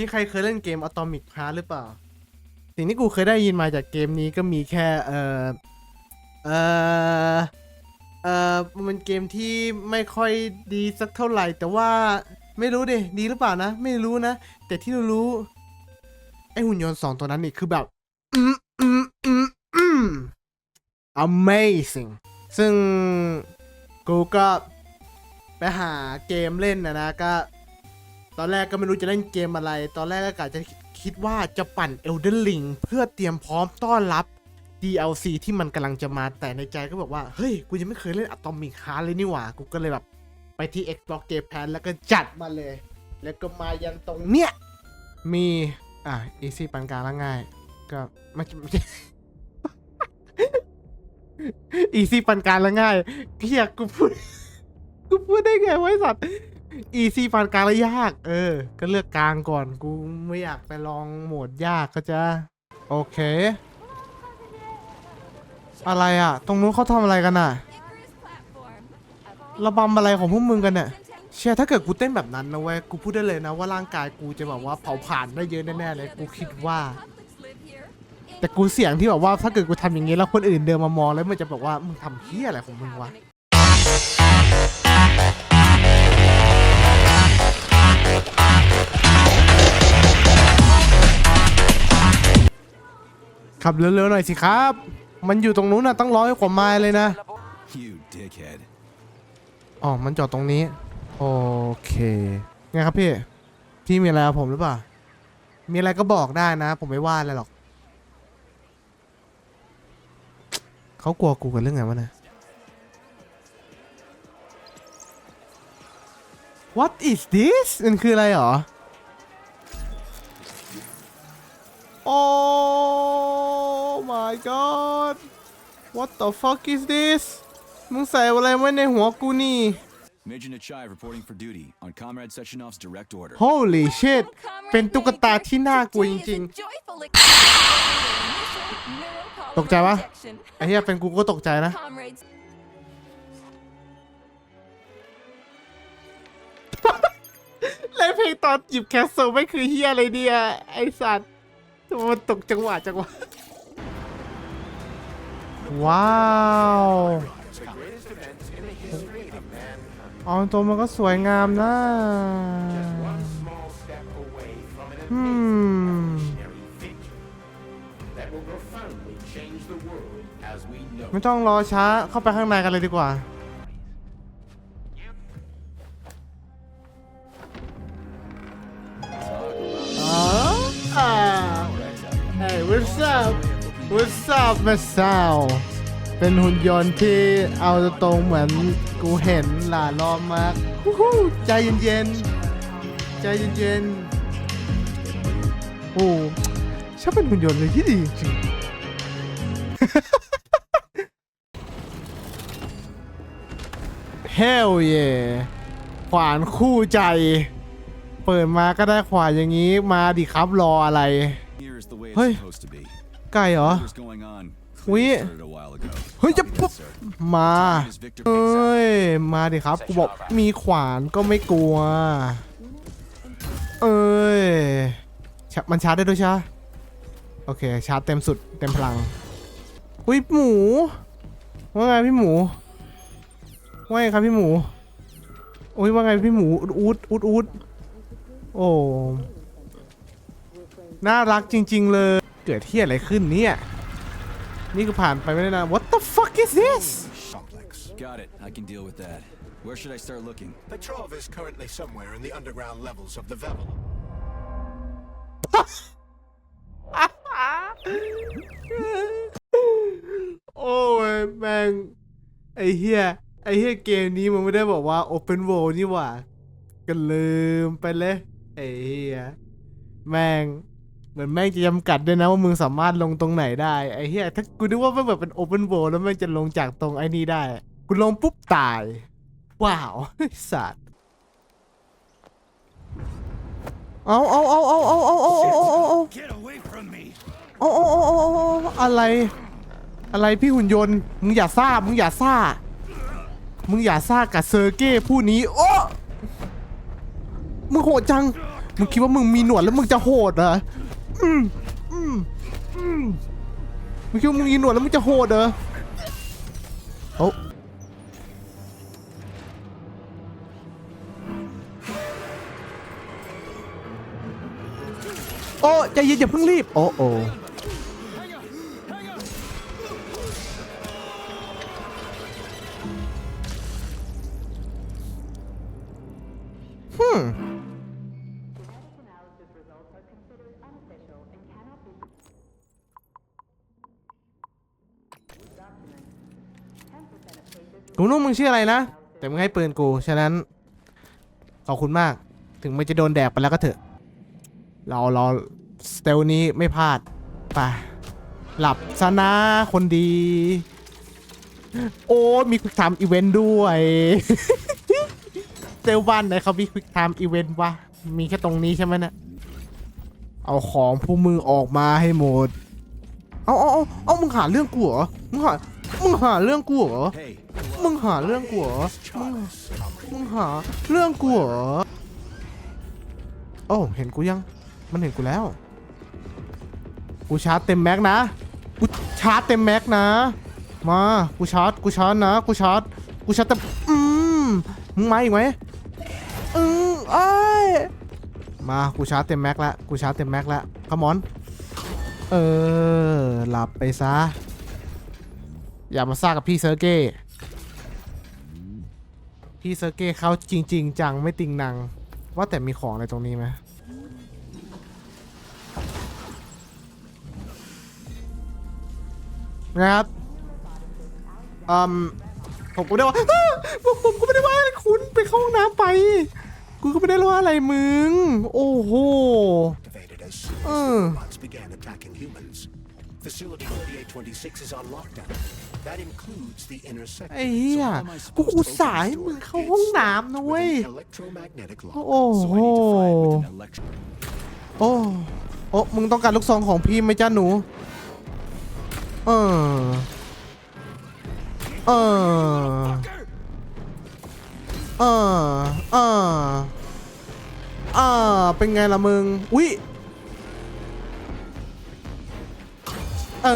พี่ใครเคยเล่นเกม Atomic Heart หรือเปล่า สิ่งที่กูเคยได้ยินมาจากเกมนี้ก็มีแค่ เออเออเออมันเกมที่ไม่ค่อยดีสักเท่าไหร่ แต่ว่าไม่รู้ดิดีหรือเปล่านะ ไม่รู้นะ แต่ที่รารู้ ไอหุ่นยนต์สองตัวนั้นนี่คือแบบอืมอืมอืมอืม amazing ซึ่งกูก็ไปหาเกมเล่นนะนะก็ ตอนแรกก็ไม่รู้จะเล่นเกมอะไร ตอนแรกก็กะจะคิดว่าจะปั่น Elden Ring เพื่อเตรียมพร้อมต้อนรับ DLC ที่มันกำลังจะมาแต่ในใจก็บอกว่า เฮ้ย กูยังไม่เคยเล่น Atomic Heart เลยนี่หว่า กูก็เลยแบบ ไปที่ Xbox Game Pass แล้วก็จัดมาเลย แล้วก็มายันตรงเนี้ย มี อะ easy ปานกลางแล้วง่าย ก็ไม่ใช่ easy ปานกลางแล้วง่ายเฮียกูพูด กูพูดได้ไงไอ้สัตว์ easy ปานกลางแล้วยาก เออ ก็เลือกกลางก่อน กูไม่อยากไปลองโหมดยากก็จะ โอเค อะไรอะ ตรงนู้นเขาทำอะไรกันอะ ระบำอะไรของพวกมึงกันเนี่ย เชื่อถ้าเกิดกูเต้นแบบนั้นนะเว้ย กูพูดได้เลยนะว่าร่างกายกูจะแบบว่าเผาผ่านได้เยอะแน่ๆเลย กูคิดว่า แต่กูเสี่ยงที่แบบว่าถ้าเกิดกูทำอย่างนี้แล้วคนอื่นเดินมามองแล้วมันจะบอกว่ามึงทำเฮี้ยอะไรของมึงวะ ขับเร็วๆหน่อยสิครับ มันอยู่ตรงนู้นน่ะต้องร้อยกว่าไมล์เลยนะ You dickhead. อ๋อ มันจอดตรงนี้ โอเค ไงครับพี่ พี่มีอะไรกับผมหรือเปล่า มีอะไรก็บอกได้นะ ผมไม่ว่าอะไรหรอก เขากลัวกูกันเรื่องไงวะเนะ What is this มันคืออะไรหรอ Oh my god What the fuck is this มึงใส่อะไรไว้ในหัวกูนี่ Major Nechayev reporting for duty on Comrade Sechenov's direct order. Holy shit เป็นตุ๊กตาที่น่ากลัวจริงๆ ตกใจปะๆไอ้เหี้ยเป็นกูก็ตกใจนะแล้วเพลงตอนหยิบแคสโซลไม่คือเฮียอะไรเนี่ยไอสัตว์มันตกจังหวะจังหวะ ว้าวเอาตัวมันก็สวยงามนะอืม ไม่ต้องรอช้าเข้าไปข้างในกันเลยดีกว่าอ๋ออ่า Hey what's up what's up แม่สาวเป็นหุ่นยนต์ที่เอาตรงๆเหมือนกูเห็นหลายรอบมากฮู้ฮู้ใจเย็นๆ ใจเย็นๆ โอ้ช่างเป็นหุ่นยนต์เลยที่ดีจริง Hell yeah ขวานคู่ใจ เปิดมาก็ได้ขวานอย่างนี้มาดิครับรออะไร Here is the ไก่เหรอ Whatever's going on We- clearly started a while ago. เฮ้ยจะปุ๊บมาเอ้ย มาดิครับ กูบอกมีขวานก็ไม่กลัว เอ้ยชมันชาร์จได้ด้วยใช่โอเค ชาร์จเต็มสุดเต็มพลัง อุ้ยหมู ว่าไงพี่หมู ว่าไงครับพี่หมู อุ้ยว่าไงพี่หมูอูดอูดอูดโอ้ น่ารักจริง ๆ เลย เกิดที่อะไรขึ้นเนี่ย นี่ก็ผ่านไปไม่ได้นาน What the fuck is this Complex. Got it. I can deal with that. Where should I start looking? Petrov is currently somewhere in the underground levels of the Vevel. โอ้ยแม่งไอ้เฮียไอ้เฮียเกมนี้มันไม่ได้บอกว่า Open World นี่หว่าก็ลืมไปเลย ไอ้เฮียแม่ง เหมือนแม่งจะจำกัดด้วยนะว่ามึงสามารถลงตรงไหนได้ไอ้เฮียถ้ากูนึกว่ามันแบบเป็น Open World แล้วแม่งจะลงจากตรงไอ้นี่ได้กูลงปุ๊บตาย ว้าวไอ้สัตว์เอาเอาเอาเอาเอาเอาเอาเอาเอาเอา Get away from me! โอ้โอ้โอ้โอ้โอ้อะไร อะไรพี่หุ่นยนต์ มึงอย่าซ่า มึงอย่าซ่า มึงอย่าซ่ากับเซอร์เก้ผู้นี้ โอ้ มึงโหดจัง มึงคิดว่ามึงมีหนวดแล้วมึงจะโหดเหรอ อืมอืมอืมมึงคิดว่ามึงมีหนวดแล้วมึงจะโหดเหรอโอ้โอ้ใจเย็นอย่าเพิ่งรีบ โอ้โอ้ฮึ of cases กูรู้มึงชื่ออะไรนะ แต่มึงให้ปืนกู ฉะนั้น ขอบคุณมาก ถึงมันจะโดนแดกไปแล้วก็เถอะ เราเราสเตลนี้ไม่พลาดไปหลับซะนะคนดี โอ้มีควิกไทม์อีเวนต์ด้วยเซลบ้านไหนเขามีควิกไทม์อีเวนต์วะ มีแค่ตรงนี้ใช่ไหมนะี่ยเอาของผู้มือออกมาให้หมด เอาเอาเอาเอามึงหาเรื่องกูเหรอ มึงหา งหาเรื่องกูเหรอ Hey, มึงหาเรื่องกูเหรอ มึงมึงหาเรื่องกูเหรอ โอ้เห็นกูยัง มันเห็นกูแล้ว กูชาร์จเต็มแม็กนะ กูชาร์จเต็มแม็กนะ มา กูชาร์จ กูชาร์จนะ กูชาร์จ กูชาร์จเต็มอืมมึงมาอีกไหมอืมไอ้ายมา กูชาร์จเต็มแม็กแล้วกูชาร์จเต็มแม็กแล้วขมอน เออ หลับไปซะ อย่ามาซ่ากับพี่เซอร์เก้พี่เซอร์เก้เขาจริง ๆ จังไม่ติงนัง ว่าแต่มีของอะไรตรงนี้ไหมนะครับอืมผมก็ไม่ได้ว่าอ้าผมผมก็ไม่ได้ว่าอะไรคุณไปเข้าห้องน้ำไป กูก็ไม่ได้ว่าอะไรมึง โอ้โห Activated as soon as Uh. the robots began attacking humans. Facility 3826 is on lockdown. That includes the inner ไอ้ sector. เหี้ย how am I กู supposed to อุตส่าห์ Open ให้ the มึง door เข้าห้อง instantly น้ำนะ with เว้ย an electromagnetic lock. โอ้โห so I need to fire it with an electric. โอ้โอ้มึงต้องการลูกซองของพี่ไหมจ้าหนู เออ เออ เออ เออ เออ เป็นไงล่ะมึง อุ้ยเอ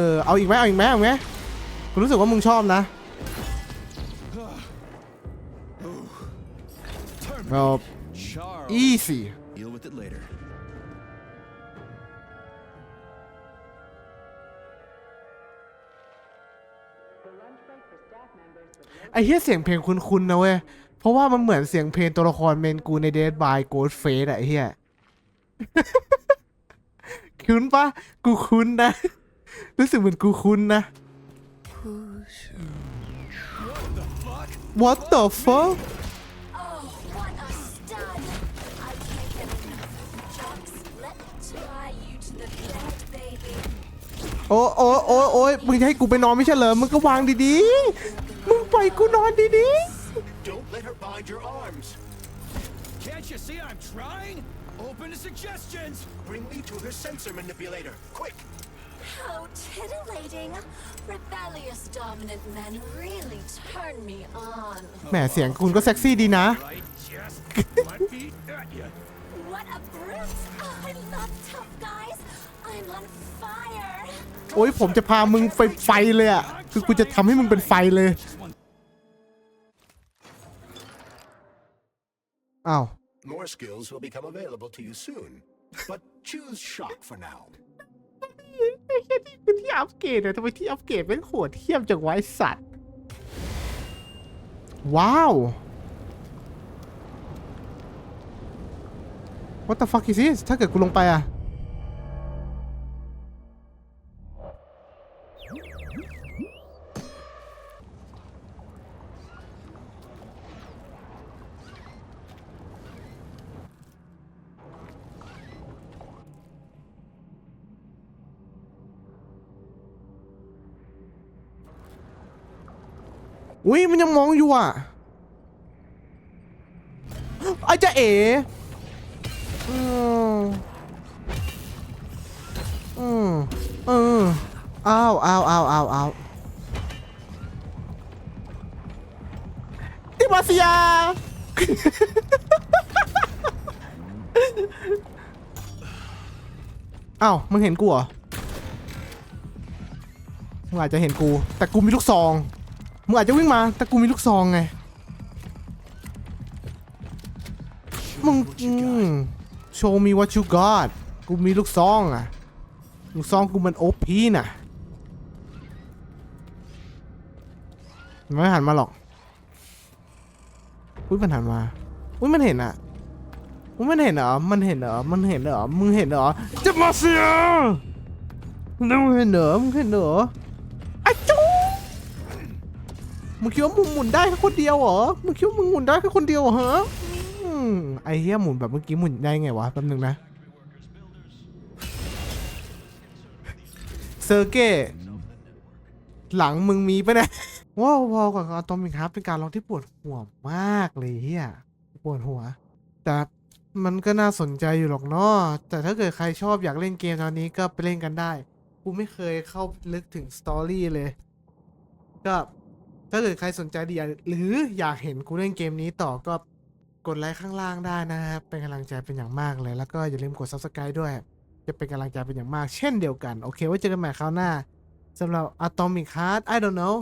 อ เอาอีกไหมเอาอีกไหมเอาอีกไหม กูรู้สึกว่ามึงชอบนะเอา Charles. easy Deal with it later. ไอ้เหี้ยเสียงเพลงคุ้นๆนะเว้ย เพราะว่ามันเหมือนเสียงเพลงตัวละครเมนกูใน Dead by Ghost Face อะไอ้เหี้ยคุ้นปะกูคุ้นนะ รู้สึกเหมือนกูคุ้นนะ What the fuck Oh, what a stud! I can't get enough. Jocks, let me tie you to the bed, baby. โอ้โอ้โอ้โอ้ยมึงจะให้กูไปนอนไม่ใช่เหรอ มึงก็วางดีๆ มึงปล่อยกูนอนดี Don't let her bind your arms. Can't you see I'm trying? Open to suggestions. Bring me to her sensor manipulator. Quick! How titillating! Rebellious dominant men really turn me on. ๆแหมเสียงคุณก็เซ็กซี่ดีนะ Right, just let me at you. What a brute! Oh, I love tough guys. I'm on fire. โอ้ยผมจะพามึงไปไฟเลยอะคือกูจะทำให้มึงเป็นไฟเลย อ้าว More skills will become available to you soon. But choose shock for now. ไอ้แค่ที่คือที่อัปเกรดอะทำไมที่อัปเกรดเป็นโหดเทียมจากไว้สัตว์ ว้าว What the fuck is this ถ้าเกิดกูลงไปอะ อุ้ยมันยังมองอยู่อะไอ้จะเอ๋อืมอืมอืมอ้าวอ้าวอ้าวอ้าวอ้าวติมาเซียอ้าวมึงเห็นกูเหรอมึงอาจจะเห็นกู แต่กูมีลูกซอง มึงอาจจะวิ่งมาแต่กูมีลูกซองไง มึงโชว์มี what you got กูมีลูกซองอะ ลูกซองกูมันโอพีน่ะมันไม่หันมาหรอก อุ้ยมันหันมา อุ้ยมันเห็นอะ อุ้ยมันเห็นเหรอ มันเห็นเหรอ มันเห็นเหรอ มึงเห็นเหรอ จะมาเสียมึงเห็นเหรอ มึงเห็นเหรอ มึงคิดว่ามึงหมุนได้แค่คนเดียวเหรอ มึงคิดว่ามึงหมุนได้แค่คนเดียวเหรอฮะอืมไอ้เหี้ยหมุนแบบเมื่อกี้หมุนได้ไงวะแป๊บนึงนะเซอร์เก้หลังมึงมีปะเนี่ยว้าววอกับอะตอมิกครับเป็นการลองที่ปวดหัวมากเลยเฮียปวดหัว แต่มันก็น่าสนใจอยู่หรอกเนาะแต่ถ้าเกิดใครชอบอยากเล่นเกมตอนนี้ก็ไปเล่นกันได้ กูไม่เคยเข้าลึกถึงสตอรี่เลย ก็ ถ้าเกิดใครสนใจดีหรืออยากเห็นกูเล่นเกมนี้ต่อก็กดไลค์ข้างล่างได้นะครับ เป็นกำลังใจเป็นอย่างมากเลย แล้วก็อย่าลืมกด subscribe ด้วย จะเป็นกำลังใจเป็นอย่างมาก เช่นเดียวกัน โอเค ไว้เจอกันใหม่คราวหน้าสำหรับ Atomic Heart I don't know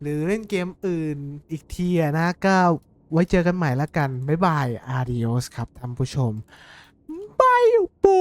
หรือเล่นเกมอื่นอีกทีนะก็ไว้เจอกันใหม่ละกัน บ๊ายบาย adios ครับท่านผู้ชมบายปู